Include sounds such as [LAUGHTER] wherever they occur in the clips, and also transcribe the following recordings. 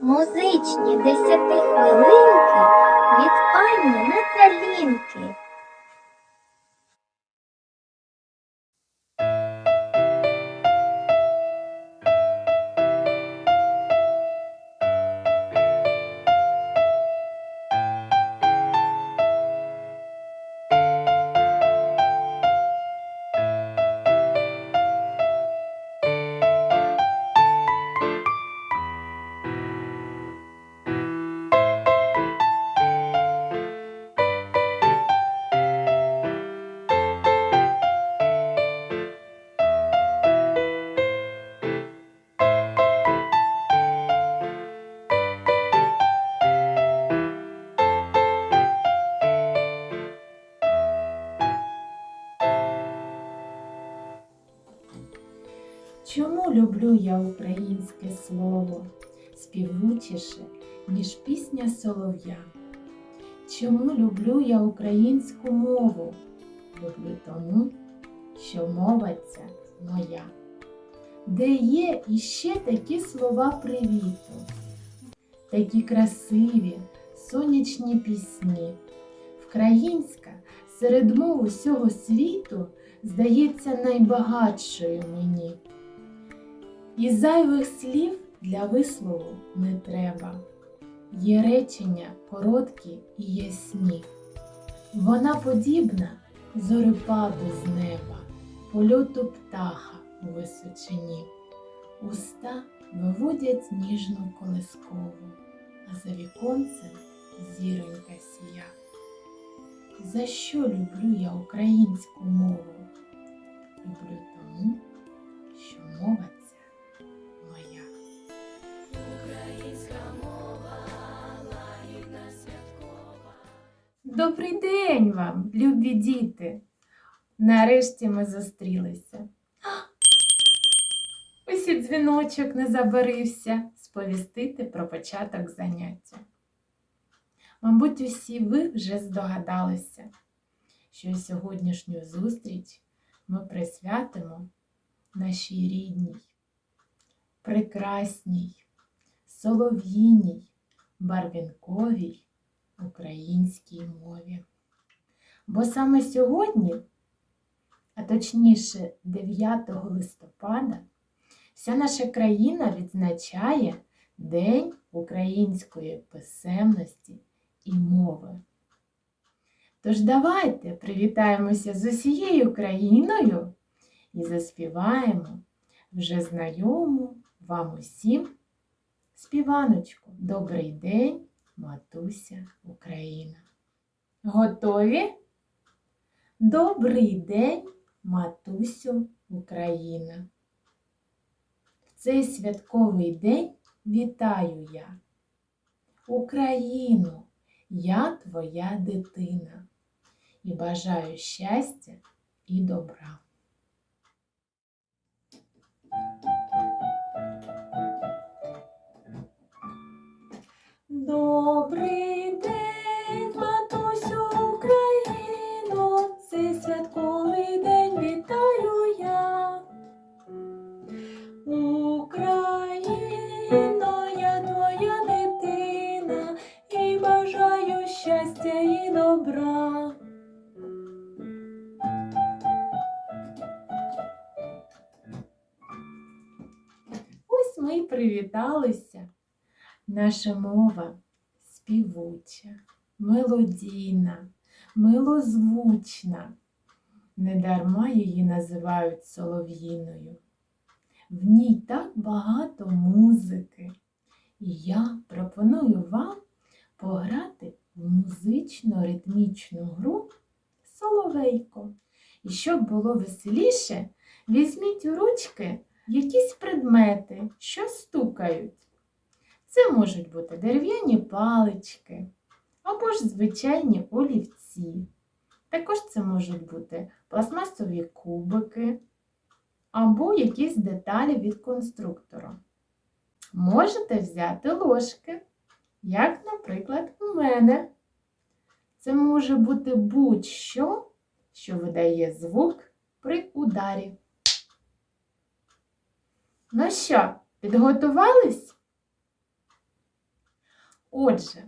Музичні десятихвилинки від пані Наталінки. Чому люблю я українське слово, співучіше, ніж пісня солов'я? Чому люблю я українську мову? Люблю тому, що мова ця моя. Де є іще такі слова привіту, такі красиві, сонячні пісні. Вкраїнська серед мов усього світу здається найбагатшою мені. І зайвих слів для вислову не треба. Є речення короткі і ясні. Вона подібна зорепаду з неба, польоту птаха у височині. Уста виводять ніжну колискову, а за віконцем зіронька сія. За що люблю я українську мову? Люблю тому, що мова Добрий день вам, любі діти! Нарешті ми зустрілися. [GASPS] Ось і дзвіночок не забарився сповістити про початок заняття. Мабуть, усі ви вже здогадалися, що сьогоднішню зустріч ми присвятимо нашій рідній, прекрасній, солов'їній, барвінковій українській мові. Бо саме сьогодні, а точніше 9 листопада, вся наша країна відзначає День української писемності і мови. Тож давайте привітаємося з усією країною і заспіваємо вже знайому вам усім співаночку Добрий день, матуся Україна. Готові? Добрий день, матусю Україна. В цей святковий день вітаю я. Україну, я твоя дитина і бажаю щастя і добра. Привіталися. Наша мова співуча, мелодійна, милозвучна. Недарма її називають солов'їною. В ній так багато музики. І я пропоную вам пограти в музично-ритмічну гру Соловейко. І щоб було веселіше, візьміть у ручки якісь предмети, що стукають. Це можуть бути дерев'яні палички або ж звичайні олівці. Також це можуть бути пластмасові кубики або якісь деталі від конструктора. Можете взяти ложки, як, наприклад, у мене. Це може бути будь-що, що видає звук при ударі. Ну що, підготувались? Отже,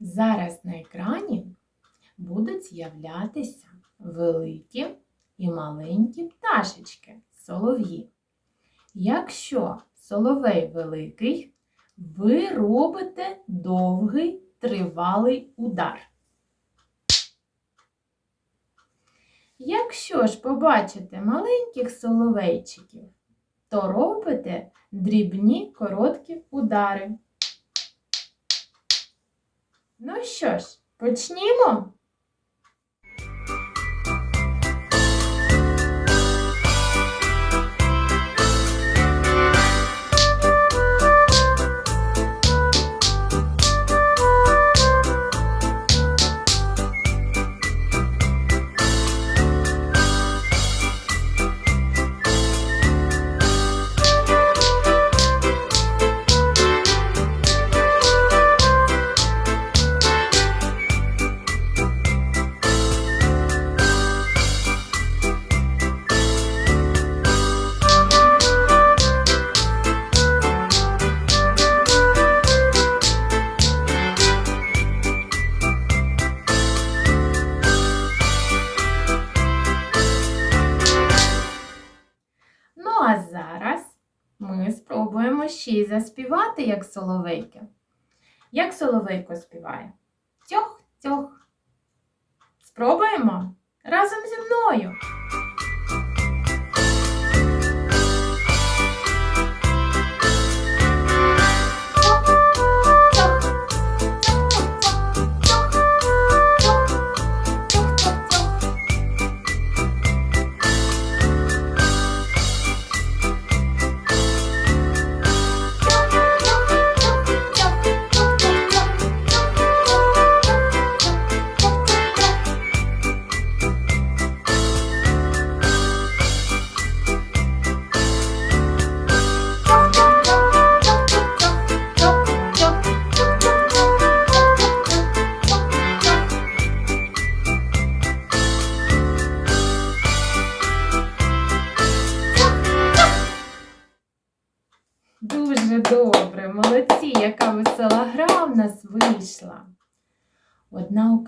зараз на екрані будуть з'являтися великі і маленькі пташечки, солов'ї. Якщо соловей великий, ви робите довгий тривалий удар. Якщо ж побачите маленьких соловейчиків, то робите дрібні короткі удари. Ну що ж, почнімо? Зараз ми спробуємо ще й заспівати, як соловейки. Як соловейко співає? Тьох-тьох. Спробуємо разом зі мною.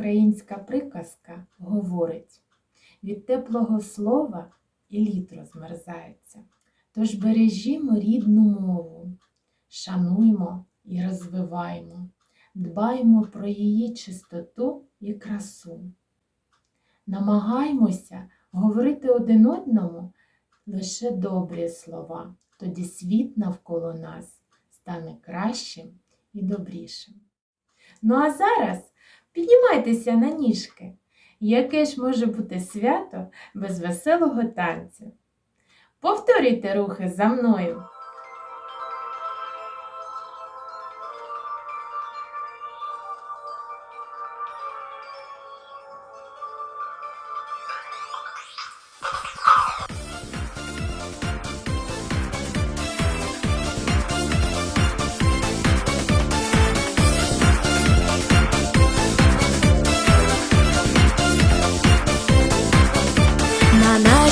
Українська приказка говорить: від теплого слова і лід розмерзається. Тож бережімо рідну мову, шануймо і розвиваймо, дбаймо про її чистоту і красу. Намагаймося говорити один одному лише добрі слова, тоді світ навколо нас стане кращим і добрішим. Ну а зараз піднімайтеся на ніжки. Яке ж може бути свято без веселого танцю? Повторюйте рухи за мною.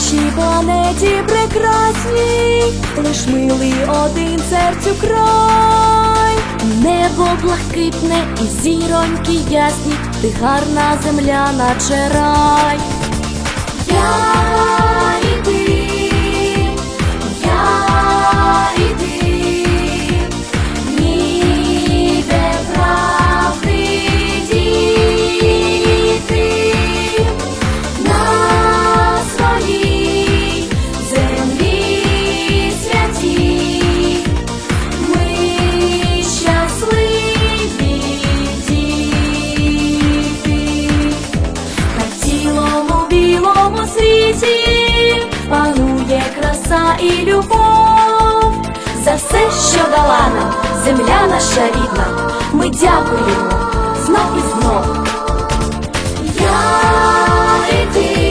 Нашій планеті прекрасній, лиш милий один серцю край, небо блакитне і зіроньки ясні, ти гарна земля, наче рай. Я що дала нам земля наша рідна, ми дякуємо знов і знов. Я і ти,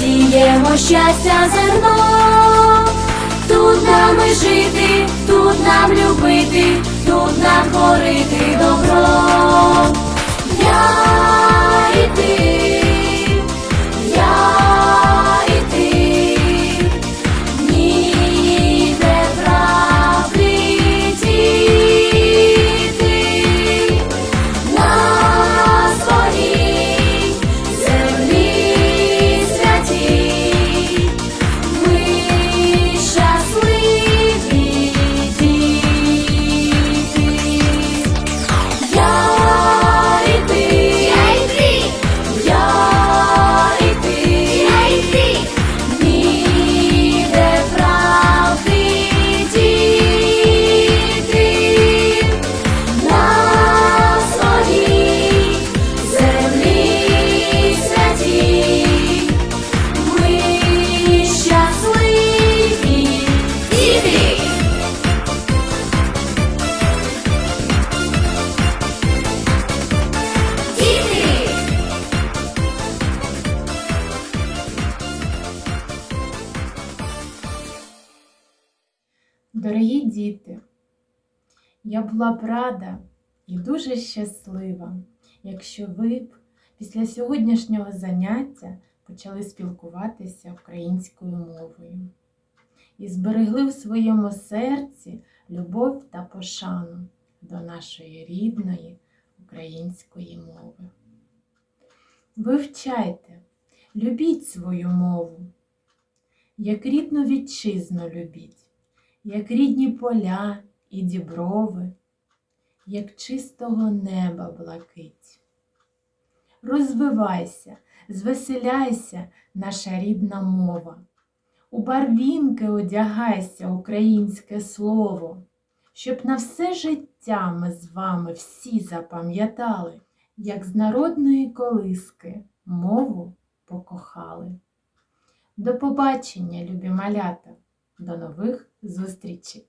посіємо щастя зерно. Тут нам і жити, тут нам любити, тут нам творити добро. Я діти, я була б рада і дуже щаслива, якщо ви б після сьогоднішнього заняття почали спілкуватися українською мовою і зберегли в своєму серці любов та пошану до нашої рідної української мови. Вивчайте, любіть свою мову, як рідну вітчизну любіть як рідні поля і діброви, як чистого неба блакить. Розвивайся, звеселяйся, наша рідна мова. У барвінки одягайся, українське слово, щоб на все життя ми з вами всі запам'ятали, як з народної колиски мову покохали. До побачення, любі малята! До нових зустрічей!